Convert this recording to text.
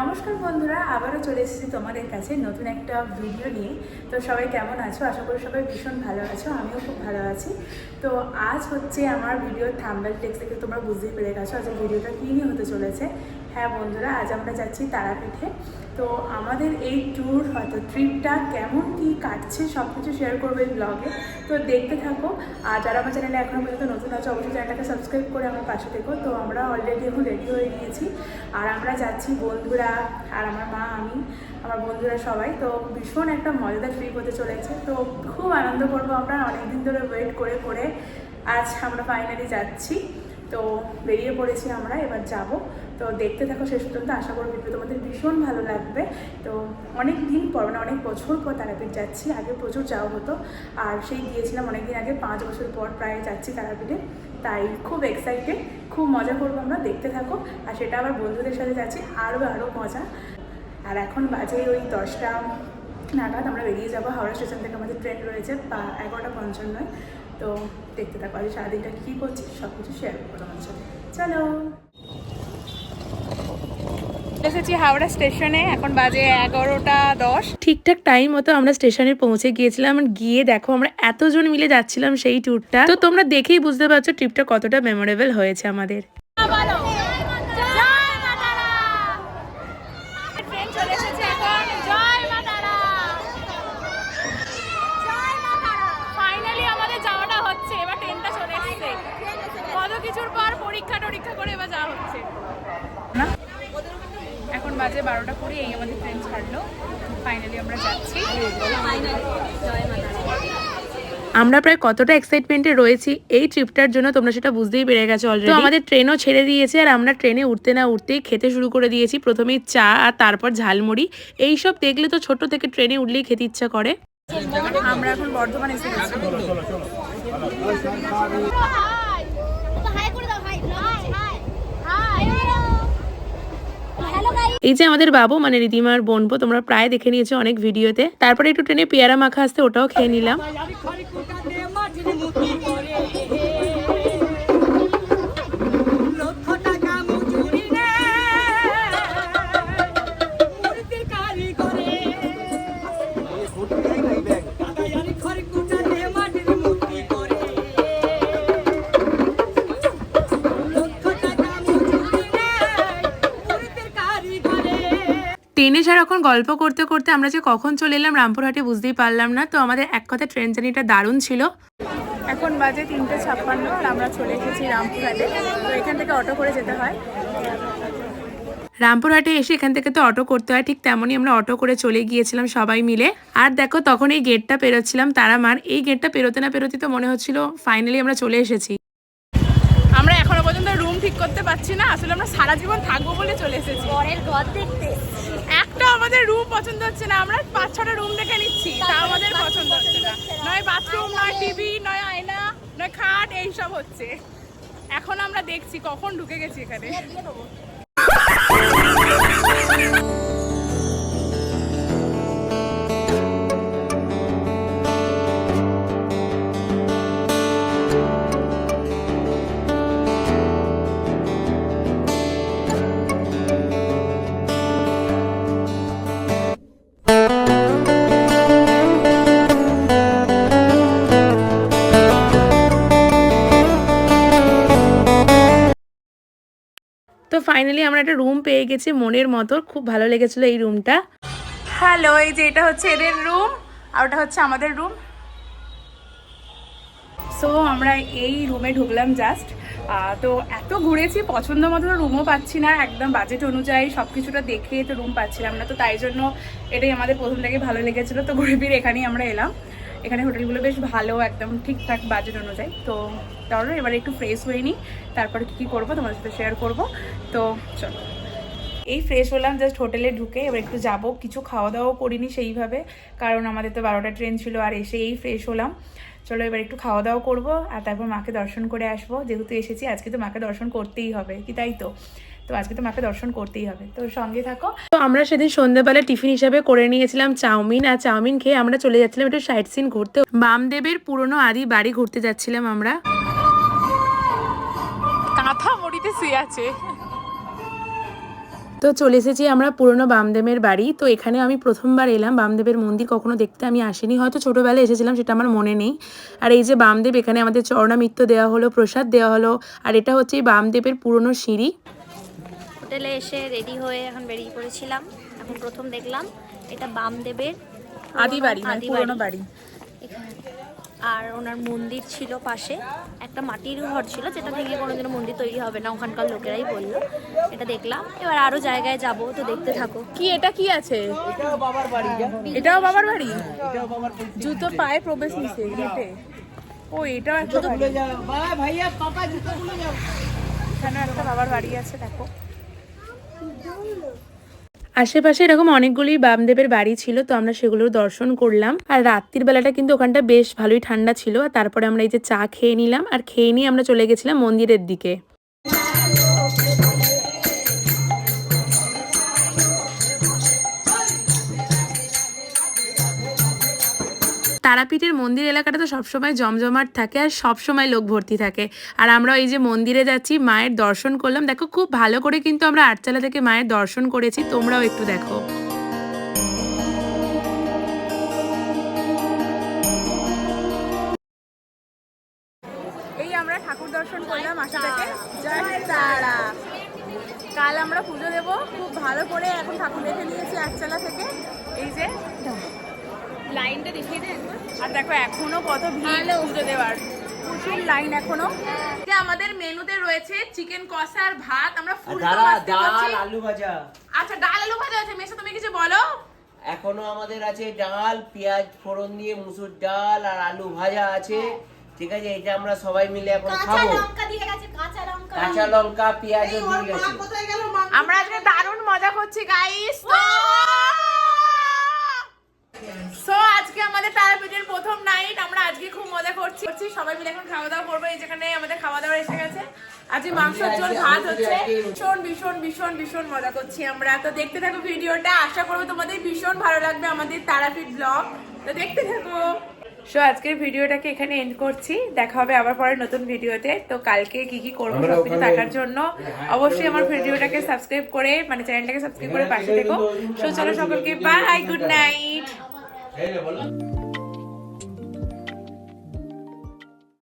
নমস্কার বন্ধুরা, আবারও চলে এসেছি তোমাদের কাছে নতুন একটা ভিডিও নিয়ে। তো সবাই কেমন আছো? আশা করি সবাই ভীষণ ভালো আছো, আমিও খুব ভালো আছি। তো আজ হচ্ছে আমার ভিডিওর থাম্বেল টেক্স থেকে তোমরা বুঝতেই পেরে গেছো আজ ভিডিওটা কী নিয়ে হতে চলেছে। হ্যাঁ বন্ধুরা, আজ আমরা যাচ্ছি তারাপীঠে। তো আমাদের এই ট্যুর হয়তো ট্রিপটা কেমন, কি কাটছে সব কিছু শেয়ার করব এই ব্লগে তো দেখতে থাকো। আর যারা আমার চ্যানেলে এখনও পর্যন্ত নতুন আছে, অবশ্যই চ্যানেলটাকে সাবস্ক্রাইব করে আমার পাশে থেকো। তো আমরা অলরেডি এখন রেডি হয়ে গিয়েছি। আর আমরা যাচ্ছি বন্ধুরা, আর আমার মা, আমি, আমার বন্ধুরা সবাই। তো ভীষণ একটা মজাদার ট্রিপ হতে চলেছে। তো খুব আনন্দ করব আমরা, অনেকদিন ধরে ওয়েট করে করে আজ আমরা ফাইনালি যাচ্ছি। তো বেরিয়ে পড়েছি আমরা, এবার যাব। তো দেখতে থাকো শেষ পর্যন্ত। আশা করি ভিডিও তোমাদের ভীষণ ভালো লাগবে। তো অনেক দিন পর মানে অনেক বছর পর তারাপীঠ যাচ্ছি। আগে প্রচুর যাওয়া হতো। আর সেই গিয়েছিলাম অনেক দিন আগে, পাঁচ বছর পর প্রায় যাচ্ছি তারাপীঠে। তাই খুব এক্সাইটেড খুব মজা করব আমরা, দেখতে থাকো। আর সেটা আবার বন্ধুদের সাথে যাচ্ছি, আরও আরও মজা। আর এখন বাজে ওই দশটা নাগাদ, আমরা বেরিয়ে যাব। হাওড়া স্টেশন থেকে আমাদের ট্রেন রয়েছে বা এগারোটা পঞ্চান্নয়। তো দেখতে থাকো, আজ সারাদিনটা কী করছি সব কিছু শেয়ার করব তোমার সাথে। চলো! এসেছি হাওড়া স্টেশনে, এখন বাজে এগারোটা দশ। ঠিকঠাক টাইম মতো আমরা স্টেশনে পৌঁছে গিয়েছিলাম গিয়ে দেখো আমরা এতজন মিলে যাচ্ছিলাম সেই ট্যুরটা তো তোমরা দেখেই বুঝতে পারছ ট্রিপটা কতটা মেমোরেবল হয়েছে আমাদের ট্রেন চলে এসেছে এখন জয় মা তারা ফাইনালি আমাদের যাওয়াটা হচ্ছে এবার ট্রেনটা চলে এসেছে কত কিছুর পর পরীক্ষা টরীক্ষা করে এবার যাওয়া হচ্ছে না এখন বাজে বারোটা কুড়ি এই আমাদের ট্রেন ছাড়লো। ফাইনালি আমরা যাচ্ছি। আমরা প্রায় কতটা এক্সাইটমেন্টে রয়েছি এই ট্রিপটার জন্য তোমরা সেটা বুঝতেই পেরে গেছো অলরেডি আমাদের ট্রেনও ছেড়ে দিয়েছে আর আমরা ট্রেনে উঠতে না উঠতেই খেতে শুরু করে দিয়েছি। প্রথমেই চা আর তারপর ঝালমুড়ি। এইসব দেখলে তো ছোট থেকে ট্রেনে উঠলেই খেতে ইচ্ছা করে। আমরা এখন বর্ধমান এসে গেছি। এই যে আমাদের বাবু মানে রিদিমার বোনবো, তোমরা প্রায় দেখে নিয়েছো অনেক ভিডিওতে। তারপরে একটু ট্রেনে পেয়ারা মাখা আসতে ওটাও খেয়ে নিলাম। ট্রেনে সারাক্ষণ গল্প করতে করতে আমরা যে কখন চলে এলাম রামপুরহাটে বুঝতেই পারলাম না। তো আমাদের এক কথা ট্রেন জার্নিটা দারুণ ছিল। এখন বাজে তিনটে ছাপ্পান্ন আর আমরা চলে এসেছি রামপুরহাটে। তো এখান থেকে অটো করে যেতে হয়। রামপুরহাটে এসে এখান থেকে তো অটো করতে হয় ঠিক তেমনই আমরা অটো করে চলে গিয়েছিলাম সবাই মিলে। আর দেখো তখন এই গেটটা পেরোচ্ছিলাম তারা মার এই গেটটা পেরোতে না পেরোতে তো মনে হচ্ছিল ফাইনালি আমরা চলে এসেছি আমরা এখনও পর্যন্ত রুম ঠিক করতে পারছি না আসলে আমরা সারা জীবন থাকব বলে চলে এসেছি। পরের ঘর দেখতে একটা আমাদের রুম পছন্দ হচ্ছে না আমরা পাঁচ ছটা রুম দেখে নিচ্ছি তা আমাদের পছন্দ হচ্ছে না। নয় বাথরুম নয় টিভি নয় আয়না নয় খাট এইসব হচ্ছে। এখন আমরা দেখছি কখন ঢুকে গেছি এখানে। তো ফাইনালি আমরা একটা রুম পেয়ে গেছি, মনের মতো। খুব ভালো লেগেছিল এই রুমটা হ্যালো এই যে এটা হচ্ছে এদের রুম আর ওটা হচ্ছে আমাদের রুম সো আমরা এই রুমে ঢুকলাম জাস্ট তো এত ঘুরেছি, পছন্দ মতো রুমও পাচ্ছি না, একদম বাজেট অনুযায়ী সব কিছুটা দেখে তো রুম পাচ্ছিলাম না, তো তাই জন্য এটাই আমাদের প্রথম থেকে ভালো লেগেছিলো, তো ঘুরে ফিরে এখানেই আমরা এলাম। এখানে হোটেলগুলো বেশ ভালো, একদম ঠিকঠাক বাজেট অনুযায়ী। তো চলো, এবার একটু ফ্রেশ হয়ে নিই। তারপরে কী কী করব তোমাদের সাথে শেয়ার করব। তো চলো। এই ফ্রেশ হলাম জাস্ট হোটেলে ঢুকে এবার একটু যাব। কিছু খাওয়া দাওয়াও করিনি সেইভাবে, কারণ আমাদের তো বারোটা ট্রেন ছিল, আর এসে এই ফ্রেশ হলাম। চলো, এবার একটু খাওয়া দাওয়া করব, আর তারপর মাকে দর্শন করে আসব। যেহেতু এসেছি, আজকে তো মাকে দর্শন করতেই হবে, কি তাই তো? তো আজকে তো মাকে দর্শন করতেই হবে। তো সঙ্গে থাকো। তো আমরা সেদিন সন্ধ্যাবেলা টিফিন হিসাবে করে নিয়েছিলাম চাউমিন আর চাউমিন খেয়ে আমরা চলে যাচ্ছিলাম একটু সাইট সিন ঘুরতে। বামদেবের পুরনো আদি বাড়ি ঘুরতে যাচ্ছিলাম আমরা। কাঁথা মরিতে শুয়ে আছে। তো চলে এসেছি আমরা পুরনো বামদেবের বাড়ি। তো এখানে আমি প্রথমবার এলাম। বামদেবের মন্দির কখনো দেখতে আমি আসিনি। হয়তো ছোটোবেলায় এসেছিলাম সেটা আমার মনে নেই। আর এই যে বামদেব এখানে আমাদের চরণামিত্র দেওয়া হলো প্রসাদ দেওয়া হলো। আর এটা হচ্ছে এই বামদেবের পুরনো সিঁড়ি। হোটেলে এসে রেডি হয়ে এখন বেরিয়ে পড়েছিলাম। এখন প্রথম দেখলাম এটা বামদেবের আদি বাড়ি মানে পুরোনো বাড়ি। আর ওনার মন্দির ছিল পাশে একটা মাটির ঘর ছিল যেটা থেকে কোনোদিনও মন্দির তৈরি হবে না ওখানকার লোকেরাই বলল। এটা দেখলাম। এবার আরও জায়গায় যাব তো দেখতে থাকো। কি এটা কি আছে? এটাও বাবার বাড়ি। জুতো পায়ে প্রবেশ নিষেধ গেটে। ও এটাও একটা বাড়ি। ভাইয়া পাপা জুতো খুলে যাও। এখানে একটা বাবার বাড়ি আছে দেখো। আশেপাশে এরকম অনেকগুলি বামদেবের বাড়ি ছিল, তো আমরা সেগুলোর দর্শন করলাম। আর রাত্রির বেলাটা কিন্তু ওখানটা বেশ ভালোই ঠান্ডা ছিল, আর তারপরে আমরা এই যে চা খেয়ে নিলাম, আর খেয়ে নিয়ে আমরা চলে গেছিলাম মন্দিরের দিকে। তারাপীঠের মন্দির এলাকাটা তো সবসময় জমজমাট থাকে আর সবসময় লোক ভর্তি থাকে। আর আমরা এই যে মন্দিরে যাচ্ছি, মায়ের দর্শন করলাম। দেখো, খুব ভালো করে কিন্তু আমরা আটচালা থেকে মায়ের দর্শন করেছি। তোমরাও একটু দেখো। কাল আমরা পুজো দেব। খুব ভালো করে এখন ঠাকুর দেখে নিয়েছি আটচালা থেকে। এই যে লাইনটা দেখিয়ে দেন আর দেখো এখনও কত ভিড় পুজো দেওয়ার। প্রচুর লাইন এখনও। যে আমাদের মেনুতে রয়েছে চিকেন কষা আর ভাত। আমরা ফুল ডাল আলু ভাজা। আচ্ছা ডাল আলু ভাজা আছে। মেসা তুমি কিছু বলো? এখনও আমাদের আছে ডাল পেঁয়াজ ফোড়ন দিয়ে মুসুর ডাল আর আলু ভাজা আছে। ঠিক আছে এটা আমরা সবাই মিলে এখন খাব। কাঁচা লঙ্কা। গেছে। আমরা আজকে দারুণ মজা করছি গাইস আজকে আমাদের তারাপীঠের প্রথম নাইট আমরা আজকে খুব মজা করছি। করছি। সবাই মিলে এখন খাওয়া দাওয়া করব। এই যেখানে আমাদের খাওয়া দাওয়া এসে গেছে। আজকে মাংসের ঝোল ভাত হচ্ছে। ভীষণ ভীষণ ভীষণ ভীষণ মজা করছি আমরা। তো দেখতে থাকো ভিডিওটা। আশা করব তোমাদের ভীষণ ভালো লাগবে আমাদের তারাপীঠ ব্লগ। তো দেখতে থাকো। সো আজকের ভিডিওটাকে এখানে এন্ড করছি? দেখা হবে আবার পরে নতুন ভিডিওতে। তো কালকে কি কি করব সবকিছু দেখার জন্য। অবশ্যই আমার ভিডিওটাকে সাবস্ক্রাইব করে মানে চ্যানেলটাকে সাবস্ক্রাইব করে পাশে থেকো। সো চলো সকলকে বাই গুড নাইট এই বললাম